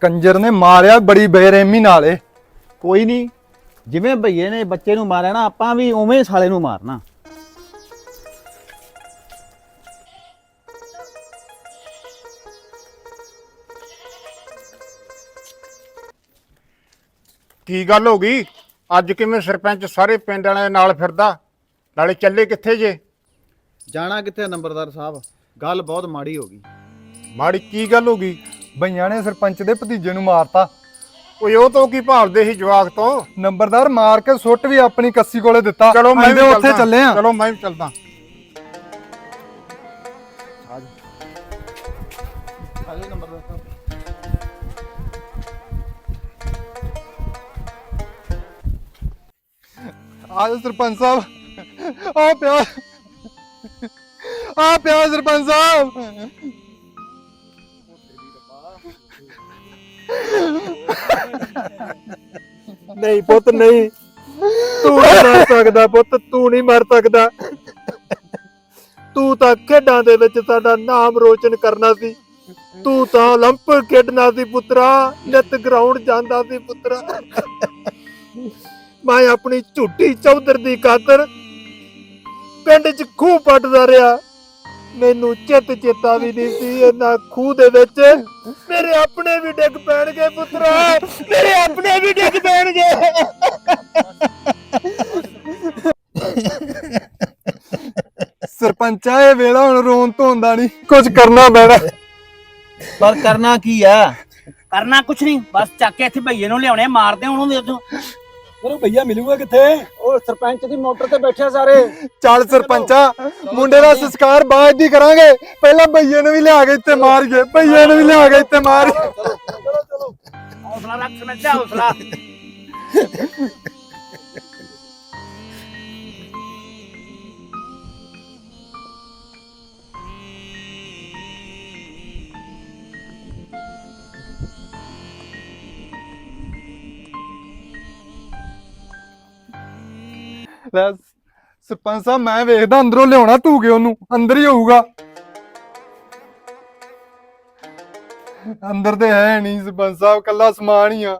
ਕੰਜਰ ਨੇ ਮਾਰਿਆ ਬੜੀ ਬੇਰਹਿਮੀ ਨਾਲ ਏ ਕੋਈ ਨਹੀਂ ਜਿਵੇਂ ਭਈਏ ਨੇ ਬੱਚੇ ਨੂੰ ਮਾਰਿਆ ਨਾ ਆਪਾਂ ਵੀ ਉਵੇਂ ਸਾਲੇ ਨੂੰ ਮਾਰਨਾ। ਕੀ ਗੱਲ ਹੋ ਗਈ? ਅੱਜ ਕਿਵੇਂ ਸਰਪੰਚ ਸਾਰੇ ਪਿੰਡ ਵਾਲਿਆਂ ਨਾਲ ਫਿਰਦਾ? ਨਾਲੇ ਚੱਲੇ ਕਿੱਥੇ ਜੇ? ਜਾਣਾ ਕਿੱਥੇ ਨੰਬਰਦਾਰ ਸਾਹਿਬ? ਗੱਲ ਬਹੁਤ ਮਾੜੀ ਹੋ ਗਈ। ਮਾੜੀ ਕੀ ਗੱਲ ਹੋ ਗਈ? ਬਈਆਂ ਨੇ ਸਰਪੰਚ ਦੇ ਭਤੀਜੇ ਨੂੰ ਮਾਰਤਾ। ਓਏ ਉਹ ਤੋਂ ਕੀ ਭਾਲਦੇ ਸੀ ਜਵਾਕ ਤੋਂ? ਨੰਬਰਦਾਰ ਮਾਰ ਕੇ ਸੁੱਟ ਵੀ ਆਪਣੀ ਕੱਸੀ ਕੋਲੇ ਦਿੱਤਾ। ਚਲੋ ਮੈਂ ਵੀ ਉੱਥੇ ਚੱਲਦਾ। ਚੱਲੇ ਆ। ਚਲੋ ਮੈਂ ਵੀ ਚੱਲਦਾ। ਆ ਜਾਓ ਸਰਪੰਚ ਸਾਹਿਬ। ਆ ਪਿਆ। ਆ ਪਿਆ ਸਰਪੰਚ ਸਾਹਿਬ। ਨਹੀਂ ਪੁੱਤ ਨਹੀਂ ਤੂੰ ਨਹੀਂ ਮਰ ਸਕਦਾ ਪੁੱਤ ਤੂੰ ਨਹੀਂ ਮਰ ਸਕਦਾ ਤੂੰ ਤਾਂ ਖੇਡਾਂ ਦੇ ਵਿੱਚ ਸਾਡਾ ਨਾਮ ਰੋਸ਼ਨ ਕਰਨਾ ਸੀ ਤੂੰ ਤਾਂ 올림픽 ਖੇਡਣਾ ਸੀ ਪੁੱਤਰਾ ਨਿਤ ਗਰਾਊਂਡ ਜਾਂਦਾ ਸੀ ਪੁੱਤਰਾ ਮੈਂ ਆਪਣੀ ਝੂਠੀ ਚੌਧਰ ਦੀ ਖਾਤਰ ਪਿੰਡ 'ਚ ਖੂਹ ਪੱਟਦਾ ਰਿਹਾ ਮੈਨੂੰ ਚਿੱਤ ਚੇਤਾ ਵੀ ਨਹੀਂ ਸੀ ਇਹਨਾਂ ਖੂਹ ਦੇ ਵਿੱਚ। ਮੇਰੇ ਆਪਣੇ ਵੀ ਡਿੱਗ ਪੈਣਗੇ ਪੁੱਤਰਾ। ਮੇਰੇ ਆਪਣੇ ਵੀ ਡਿੱਗ ਪੈਣਗੇ। ਸਰਪੰਚਾ ਇਹ ਵੇਲਾ ਹੁਣ ਰੋਣ ਹੁੰਦਾ ਨਹੀਂ। ਕੁਝ ਕਰਨਾ ਪੈਣਾ। ਪਰ ਕਰਨਾ ਕੀ ਆ? ਕਰਨਾ ਕੁਛ ਨਹੀਂ। ਬਸ ਚੱਕ ਕੇ ਇੱਥੇ ਭਈਏ ਨੂੰ ਲਿਆਉਣੇ ਮਾਰਦੇ ਉਹਨੂੰ ਦੇ ਪਰ ਭਈਆ ਮਿਲੂਗਾ ਕਿੱਥੇ? ਉਹ ਸਰਪੰਚ ਦੀ ਮੋਟਰ ਤੇ ਬੈਠੇ ਸਾਰੇ। ਚੱਲ ਸਰਪੰਚਾ ਮੁੰਡੇ ਦਾ ਸੰਸਕਾਰ ਬਾਅਦ ਦੀ ਕਰਾਂਗੇ। ਪਹਿਲਾਂ ਬਈਏ ਨੂੰ ਵੀ ਲਿਆ ਕੇ ਇੱਥੇ ਮਾਰ ਗਏ ਬਈਏ ਨੂੰ ਵੀ ਲਿਆ ਕੇ ਇੱਥੇ ਮਾਰ ਹੌਸਲਾ ਰੱਖ ਸਮਝਿਆ ਹੌਸਲਾ। ਲੈ ਸਰਪੰਚ ਸਾਹਿਬ ਮੈਂ ਵੇਖਦਾ ਅੰਦਰੋਂ ਲਿਆਉਣਾ ਤੂੰ ਕਿ ਉਹਨੂੰ? ਅੰਦਰ ਹੀ ਹੋਊਗਾ। ਅੰਦਰ ਤੇ ਹੈ ਨਹੀਂ ਸਰਪੰਚ ਸਾਹਿਬ ਕੱਲਾ ਸਮਾਨ ਹੀ ਆ।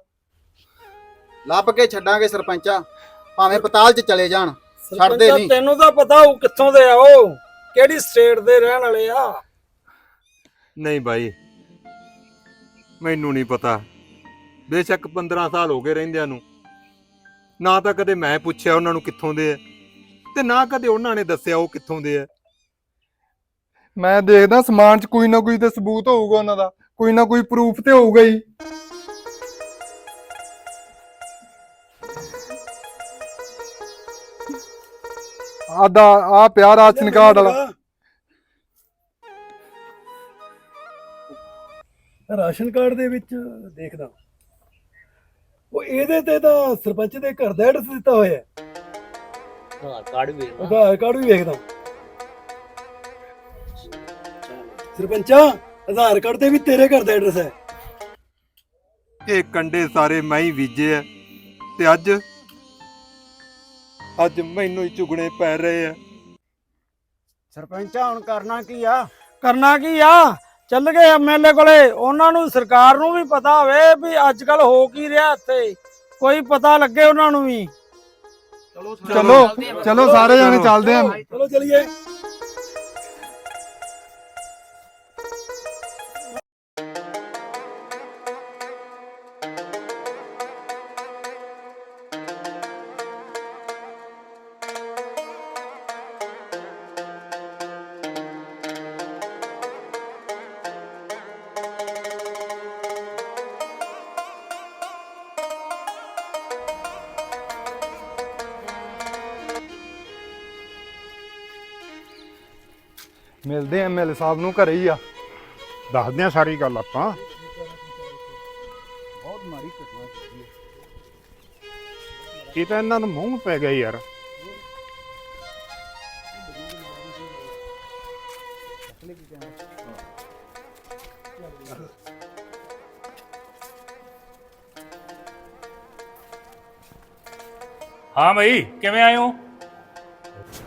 ਲੱਭ ਕੇ ਛੱਡਾਂਗੇ ਸਰਪੰਚਾ ਭਾਵੇਂ ਪਤਾਲ 'ਚ ਚਲੇ ਜਾਣ ਛੱਡਦੇ ਨਹੀਂ। ਤੈਨੂੰ ਤਾਂ ਪਤਾ ਉਹ ਕਿੱਥੋਂ ਦੇ ਆ ਉਹ ਕਿਹੜੀ ਸਟੇਟ ਦੇ ਰਹਿਣ ਵਾਲੇ ਆ? ਨਹੀਂ ਭਾਈ ਮੈਨੂੰ ਨਹੀਂ ਪਤਾ। ਬੇਸ਼ੱਕ 15 ਸਾਲ ਹੋ ਗਏ ਰਹਿੰਦਿਆਂ ਨੂੰ। ਨਾ ਤਾਂ ਕਦੇ ਮੈਂ ਪੁੱਛਿਆ ਉਹਨਾਂ ਨੂੰ ਕਿੱਥੋਂ ਦੇ ਆ ਤੇ ਨਾ ਕਦੇ ਉਹਨਾਂ ਨੇ ਦੱਸਿਆ ਉਹ ਕਿੱਥੋਂ ਦੇ ਆ। ਮੈਂ ਦੇਖਦਾ ਸਮਾਨ 'ਚ ਕੋਈ ਨਾ ਕੋਈ ਤੇ ਸਬੂਤ ਹੋਊਗਾ ਉਹਨਾਂ ਦਾ ਕੋਈ ਨਾ ਕੋਈ ਪ੍ਰੂਫ ਤੇ ਹੋਊਗਾ ਹੀ। ਆਦਾ ਆ ਪਿਆ ਰਾਸ਼ਨ ਕਾਰਡ ਵਾਲਾ। ਰਾਸ਼ਨ ਕਾਰਡ ਦੇ ਵਿੱਚ ਦੇਖਦਾ। ਉਹ ਇਹਦੇ ਤੇ ਤਾਂ ਸਰਪੰਚ ਦੇ ਘਰ ਦਾ ਐਡਰੈਸ ਦਿੱਤਾ ਹੋਇਆ ਹੈ। ਹਾਂ ਕਾਰਡ ਵੀ ਆਧਾਰ ਕਾਰਡ ਵੀ ਵੇਖਦਾ। ਸਰਪੰਚਾ ਆਧਾਰ ਕਾਰਡ ਤੇ ਵੀ ਤੇਰੇ ਘਰ ਦਾ ਐਡਰੈਸ ਹੈ। ਇਹ ਕੰਡੇ ਸਾਰੇ ਮੈਂ ਹੀ ਬੀਜੇ ਆ ਤੇ ਅੱਜ ਅੱਜ ਮੈਨੂੰ ਹੀ ਚੁਗਣੇ ਪੈ ਰਹੇ ਆ। ਸਰਪੰਚਾ ਹੁਣ ਕਰਨਾ ਕੀ ਆ? ਕਰਨਾ ਕੀ ਆ? ਚੱਲ ਗਏ ਐਮਐਲਏ ਕੋਲੇ। ਉਹਨਾਂ ਨੂੰ ਸਰਕਾਰ ਨੂੰ ਵੀ ਪਤਾ ਹੋਵੇ ਵੀ ਅੱਜ ਕੱਲ ਹੋ ਕੀ ਰਿਹਾ ਇੱਥੇ। ਕੋਈ ਪਤਾ ਲੱਗੇ ਉਹਨਾਂ ਨੂੰ ਵੀ। ਚਲੋ ਚਲੋ ਸਾਰੇ ਜਾਣੇ ਚੱਲਦੇ ਆਂ। ਚਲੋ ਚਲੀਏ। ਮਿਲਦੇ ਐਮਐਲਏ ਸਾਹਿਬ ਨੂੰ ਘਰੇ ਹੀ ਆ। ਦੱਸਦੇ ਆ ਸਾਰੀ ਗੱਲ ਆਪਾਂ। ਬਹੁਤ ਮਾੜੀ ਘਟਨਾ ਹੋਈ ਇਹ ਤਾਂ ਇਹਨਾਂ ਨੂੰ ਮੂੰਹ ਪੈ ਗਿਆ ਯਾਰ। ਹਾਂ ਭਾਈ ਕਿਵੇਂ ਆਏ ਹੋ?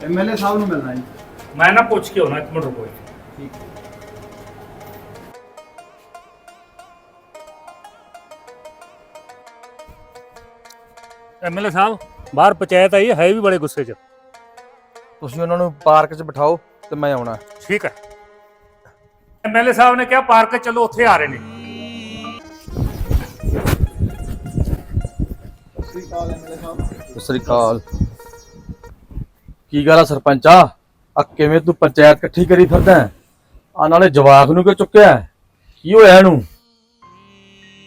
ਐਮਐਲਏ ਸਾਹਿਬ ਨੂੰ ਮਿਲਣਾ ਜੀ। ਮੈਂ ਨਾ ਪੁੱਛ ਕੇ ਆਉਣਾ ਇੱਕ ਮਿੰਟ ਰੁਕੋ ਠੀਕ ਐਮਐਲਏ ਸਾਹਿਬ ਬਾਹਰ ਪੰਚਾਇਤ ਆਈ ਹੈ ਵੀ ਬੜੇ ਗੁੱਸੇ 'ਚ। ਤੁਸੀਂ ਉਹਨਾਂ ਨੂੰ ਪਾਰਕ 'ਚ ਬਿਠਾਓ ਤੇ ਮੈਂ ਆਉਣਾ। ਠੀਕ ਹੈ। ਐਮਐਲਏ ਸਾਹਿਬ ਨੇ ਕਿਹਾ ਪਾਰਕ ਚਲੋ ਉੱਥੇ ਆ ਰਹੇ ਨੇ। ਸਤਿ ਸ੍ਰੀ ਅਕਾਲ। ਕੀ ਗੱਲ ਆ ਸਰਪੰਚਾ? ਆ ਕਿਵੇਂ ਤੂੰ ਪੰਚਾਇਤ ਇਕੱਠੀ ਕਰੀ ਫਿਰਦਾ ਆ ਨਾਲੇ ਜਵਾਕ ਨੂੰ ਕਿਉਂ ਚੁੱਕਿਆ? ਕੀ ਹੋਇਆ ਇਹਨੂੰ?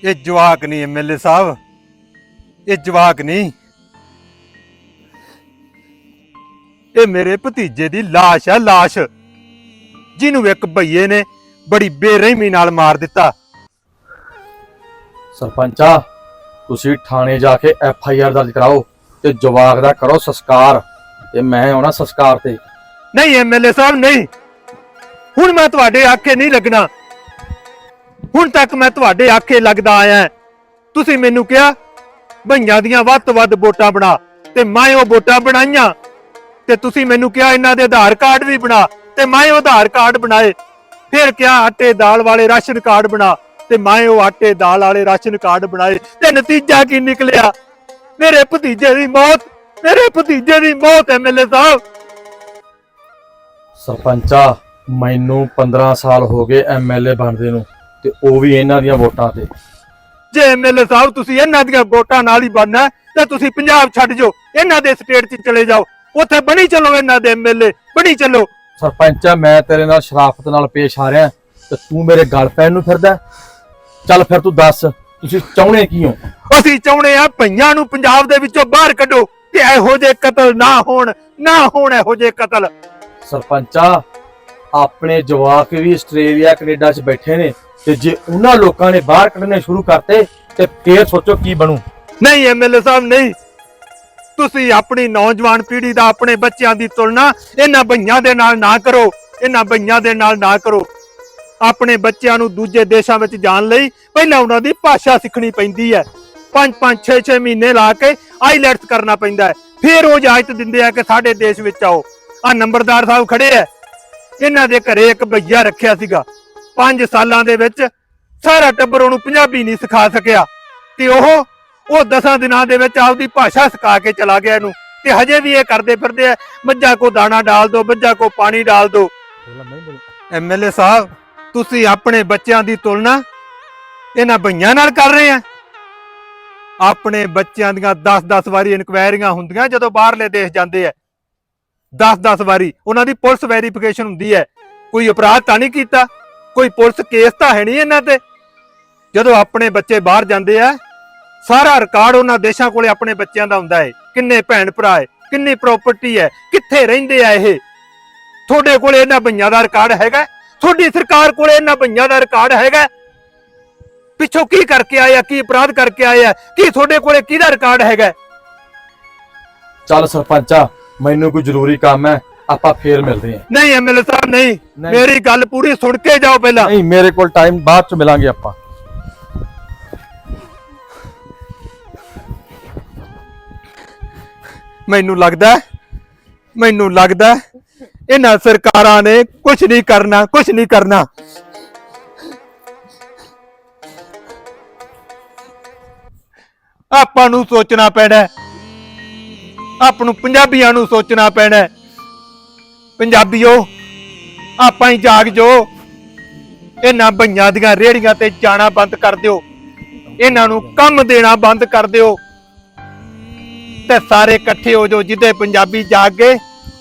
ਇਹ ਜਵਾਕ ਨਹੀਂ ਐਮਐਲਏ ਸਾਹਿਬ। ਇਹ ਜਵਾਕ ਨਹੀਂ। ਇਹ ਮੇਰੇ ਭਤੀਜੇ ਦੀ ਲਾਸ਼ ਹੈ ਲਾਸ਼। ਜਿਹਨੂੰ ਇੱਕ ਭਈਏ ਨੇ ਬੜੀ ਬੇਰਹਿਮੀ ਨਾਲ ਮਾਰ ਦਿੱਤਾ। ਸਰਪੰਚਾ ਤੁਸੀਂ ਥਾਣੇ ਜਾ ਕੇ ਐਫ ਆਈ ਆਰ ਦਰਜ ਕਰਾਓ ਤੇ ਜਵਾਕ ਦਾ ਕਰੋ ਸੰਸਕਾਰ। ਤੇ ਮੈਂ ਆਉਣਾ ਸੰਸਕਾਰ ਤੇ। ਨਹੀਂ ਐਮਐਲਏ ਸਾਹਿਬ, ਨਹੀਂ। ਹੁਣ ਮੈਂ ਤੁਹਾਡੇ ਆਖੇ ਨਹੀਂ ਲੱਗਣਾ। ਹੁਣ ਤੱਕ ਮੈਂ ਤੁਹਾਡੇ ਆਖੇ ਲੱਗਦਾ ਆਇਆ ਤੁਸੀਂ ਮੈਨੂੰ ਕਿਹਾ, ਭਈਆਂ ਦੀਆਂ ਵੱਧ ਤੋਂ ਵੱਧ ਵੋਟਾਂ ਬਣਾ। ਤੇ ਮੈਂ ਉਹ ਵੋਟਾਂ ਬਣਾਈਆਂ। ਤੇ ਤੁਸੀਂ ਮੈਨੂੰ ਕਿਹਾ, ਇਹਨਾਂ ਦੇ ਆਧਾਰ ਕਾਰਡ ਵੀ ਬਣਾ। ਤੇ ਮੈਂ ਉਹ ਆਧਾਰ ਕਾਰਡ ਬਣਾਏ। ਫਿਰ ਕਿਹਾ, ਆਟੇ ਦਾਲ ਵਾਲੇ ਰਾਸ਼ਨ ਕਾਰਡ ਬਣਾ। ਤੇ ਮੈਂ ਉਹ ਆਟੇ ਦਾਲ ਵਾਲੇ ਰਾਸ਼ਨ ਕਾਰਡ ਬਣਾਏ। ਤੇ ਨਤੀਜਾ ਕੀ ਨਿਕਲਿਆ? ਮੇਰੇ ਭਤੀਜੇ ਦੀ ਮੌਤ, ਮੇਰੇ ਭਤੀਜੇ ਦੀ ਮੌਤ ਐਮਐਲਏ ਸਾਹਿਬ। ਸਰਪੰਚਾ ਮੈਨੂੰ 15 ਸਾਲ ਹੋ ਗਏ ਐਮਐਲਏ ਬਣਦੇ ਨੂੰ ਤੇ ਉਹ ਵੀ ਇਹਨਾਂ ਦੀਆਂ ਵੋਟਾਂ ਤੇ। ਜੇ ਐਮਐਲਏ ਸਾਹਿਬ ਤੁਸੀਂ ਇਹਨਾਂ ਦੀਆਂ ਵੋਟਾਂ ਨਾਲ ਹੀ ਬਣਨਾ ਤੇ ਤੁਸੀਂ ਪੰਜਾਬ ਛੱਡ ਜਾਓ ਇਹਨਾਂ ਦੇ ਸਟੇਟ 'ਚ ਚਲੇ ਜਾਓ। ਉੱਥੇ ਬਣੀ ਚੱਲੋ ਇਹਨਾਂ ਦੇ ਐਮਐਲਏ ਬਣੀ ਚੱਲੋ। ਸਰਪੰਚਾ ਮੈਂ ਤੇਰੇ ਨਾਲ ਸ਼ਰਾਫਤ ਨਾਲ ਪੇਸ਼ ਆ ਰਿਹਾ ਤੇ ਤੂੰ ਮੇਰੇ ਗਲ ਪੈਣ ਨੂੰ ਫਿਰਦਾ ਚੱਲ ਫਿਰ ਤੂੰ ਦੱਸ ਤੁਸੀਂ ਚਾਹੁੰਦੇ ਕੀ ਹੋ? ਅਸੀਂ ਚਾਹੁੰਦੇ ਆ ਭਈਆਂ ਨੂੰ ਪੰਜਾਬ ਦੇ ਵਿੱਚੋਂ ਬਾਹਰ ਕੱਢੋ ਤੇ ਇਹੋ ਜਿਹੇ ਕਤਲ ਨਾ ਹੋਣ ਨਾ ਹੋਣ ਇਹੋ ਜਿਹੇ ਕਤਲ। ਸਰਪੰਚਾ, ਆਪਣੇ ਜਵਾਕ ਵੀ ਆਸਟ੍ਰੇਲੀਆ, ਕੈਨੇਡਾ 'ਚ ਬੈਠੇ ਨੇ ਤੇ ਜੇ ਉਹਨਾਂ ਲੋਕਾਂ ਨੇ ਬਾਹਰ ਕੱਢਣੇ ਸ਼ੁਰੂ ਕਰਤੇ ਤੇ ਫੇਰ ਸੋਚੋ ਕੀ ਬਣੂ। ਨਹੀਂ ਐਮਐਲਏ ਸਾਹਿਬ, ਨਹੀਂ। ਤੁਸੀਂ ਆਪਣੀ ਨੌਜਵਾਨ ਪੀੜ੍ਹੀ ਦਾ, ਆਪਣੇ ਬੱਚਿਆਂ ਦੀ ਤੁਲਨਾ ਇਹਨਾਂ ਭਈਆਂ ਦੇ ਨਾਲ ਨਾ ਕਰੋ। ਇਹਨਾਂ ਬਈਆਂ ਦੇ ਨਾਲ ਨਾ ਕਰੋ। ਆਪਣੇ ਬੱਚਿਆਂ ਨੂੰ ਦੂਜੇ ਦੇਸ਼ਾਂ ਵਿੱਚ ਜਾਣ ਲਈ ਪਹਿਲਾਂ ਉਹਨਾਂ ਦੀ ਭਾਸ਼ਾ ਸਿੱਖਣੀ ਪੈਂਦੀ ਹੈ। 5 5 6 6 ਮਹੀਨੇ ਲਾ ਕੇ ਆਈਲੈਟਸ ਕਰਨਾ ਪੈਂਦਾ ਹੈ। ਫਿਰ ਉਹ ਇਜਾਜ਼ਤ ਦਿੰਦੇ ਆ ਕਿ ਸਾਡੇ ਦੇਸ਼ ਵਿੱਚ ਆਓ। ਆ ਨੰਬਰਦਾਰ ਸਾਹਿਬ ਖੜੇ ਆ ਇਹਨਾਂ ਦੇ ਘਰੇ ਇੱਕ ਭਈਆ ਰੱਖਿਆ ਸੀਗਾ। 5 ਸਾਲਾਂ ਦੇ ਵਿੱਚ ਸਾਰਾ ਟੱਬਰ ਉਹਨੂੰ ਪੰਜਾਬੀ ਨਹੀਂ ਸਿਖਾ ਸਕਿਆ। ਤੇ ਉਹ ਉਹ 10 ਦਿਨਾਂ ਦੇ ਵਿੱਚ ਆਪਦੀ ਭਾਸ਼ਾ ਸਿਖਾ ਕੇ ਚਲਾ ਗਿਆ ਇਹਨੂੰ। ਤੇ ਹਜੇ ਵੀ ਇਹ ਕਰਦੇ ਫਿਰਦੇ ਆ ਮੱਝਾਂ ਕੋ ਦਾਣਾ ਡਾਲ ਦੋ, ਮੱਝਾਂ ਕੋ ਪਾਣੀ ਡਾਲ ਦੋ। ਐਮਐਲਏ ਸਾਹਿਬ, ਤੁਸੀਂ ਆਪਣੇ ਬੱਚਿਆਂ ਦੀ ਤੁਲਨਾ ਇਹਨਾਂ ਭਈਆਂ ਨਾਲ ਕਰ ਰਹੇ ਆ ਆਪਣੇ ਬੱਚਿਆਂ ਦੀਆਂ 10-10 ਵਾਰੀ ਇਨਕੁਆਇਰੀਆਂ ਹੁੰਦੀਆਂ ਜਦੋਂ ਬਾਹਰਲੇ ਦੇਸ਼ ਜਾਂਦੇ ਆ 10-10 ਵਾਰੀ ਉਹਨਾਂ ਦੀ ਪੁਲਿਸ ਵੈਰੀਫਿਕੇਸ਼ਨ ਹੁੰਦੀ ਹੈ। ਕੋਈ ਅਪਰਾਧ ਤਾਂ ਨਹੀਂ ਕੀਤਾ, ਕੋਈ ਪੁਲਿਸ ਕੇਸ ਤਾਂ ਹੈ ਨਹੀਂ ਇਹਨਾਂ ਤੇ। ਜਦੋਂ ਆਪਣੇ ਬੱਚੇ ਬਾਹਰ ਜਾਂਦੇ ਆ, ਸਾਰਾ ਰਿਕਾਰਡ ਉਹਨਾਂ ਦੇਸ਼ਾਂ ਕੋਲੇ ਆਪਣੇ ਬੱਚਿਆਂ ਦਾ ਹੁੰਦਾ ਹੈ। ਕਿੰਨੇ ਭੈਣ ਭਰਾ ਹੈ, ਕਿੰਨੀ ਪ੍ਰਾਪਰਟੀ ਹੈ, ਕਿੱਥੇ ਰਹਿੰਦੇ ਆ ਇਹ? ਤੁਹਾਡੇ ਕੋਲੇ ਇਹਨਾਂ ਬਈਆਂ ਦਾ ਰਿਕਾਰਡ ਹੈਗਾ ਤੁਹਾਡੀ ਸਰਕਾਰ ਕੋਲੇ ਇਹਨਾਂ ਬਈਆਂ ਦਾ ਰਿਕਾਰਡ ਹੈਗਾ ਪਿੱਛੋਂ ਕੀ ਕਰਕੇ ਆਏ ਆ, ਕੀ ਅਪਰਾਧ ਕਰਕੇ ਆਏ ਆ, ਕੀ ਤੁਹਾਡੇ ਕੋਲੇ ਕਿਹਦਾ ਰਿਕਾਰਡ ਹੈਗਾ ਚੱਲ ਸਰਪੰਚਾ ਮੈਨੂੰ ਕੋਈ ਜ਼ਰੂਰੀ ਕੰਮ ਹੈ ਆਪਾਂ ਫੇਰ ਮਿਲਦੇ ਹਾਂ ਨਹੀਂ ਐਮਐਲਏ ਸਾਹਿਬ ਨਹੀਂ ਨਹੀਂ। ਮੇਰੀ ਗੱਲ ਪੂਰੀ ਸੁਣ ਕੇ ਜਾਓ ਪਹਿਲਾਂ ਨਹੀਂ ਮੇਰੇ ਕੋਲ ਟਾਈਮ ਬਾਅਦ ਚ ਮਿਲਾਂਗੇ ਆਪਾਂ ਮੈਨੂੰ ਲੱਗਦਾ ਹੈ- ਮੈਨੂੰ ਲੱਗਦਾ ਹੈ ਇਹਨਾਂ ਸਰਕਾਰਾਂ ਨੇ ਕੁਝ ਨਹੀਂ ਕਰਨਾ ਕੁਝ ਨਹੀਂ ਕਰਨਾ ਆਪਾਂ ਨੂੰ ਸੋਚਣਾ ਪੈਣਾ ਹੈ। ਆਪਾਂ ਨੂੰ ਪੰਜਾਬੀਆਂ ਨੂੰ ਸੋਚਣਾ ਪੈਣਾ ਹੈ। ਪੰਜਾਬੀਓ ਆਪਾਂ ਹੀ ਜਾਗ ਜੋ। ਇਹਨਾਂ ਭਈਆਂ ਦੀਆਂ ਰੇੜੀਆਂ ਤੇ ਜਾਣਾ ਬੰਦ ਕਰ ਦਿਓ। ਇਹਨਾਂ ਨੂੰ ਕੰਮ ਦੇਣਾ ਬੰਦ ਕਰ ਦਿਓ। ਤੇ ਸਾਰੇ ਇਕੱਠੇ ਹੋ ਜਾਓ ਜਿੱਦੇ ਪੰਜਾਬੀ ਜਾਗ ਗਏ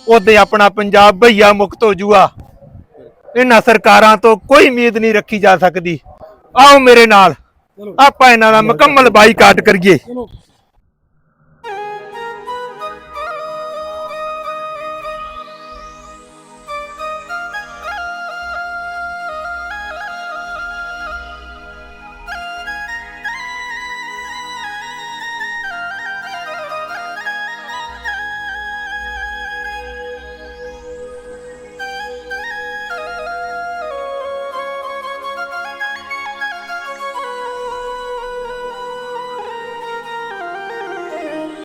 ਉਹਦੇ ਆਪਣਾ ਪੰਜਾਬ ਭਈਆ ਮੁਕਤ ਹੋ ਜੂਆ। ਇਹਨਾਂ ਸਰਕਾਰਾਂ ਤੋਂ ਕੋਈ ਉਮੀਦ ਨਹੀਂ ਰੱਖੀ ਜਾ ਸਕਦੀ। ਆਓ ਮੇਰੇ ਨਾਲ ਆਪਾਂ ਇਹਨਾਂ ਦਾ ਮੁਕੰਮਲ ਬਾਈਕਾਟ ਕਰੀਏ।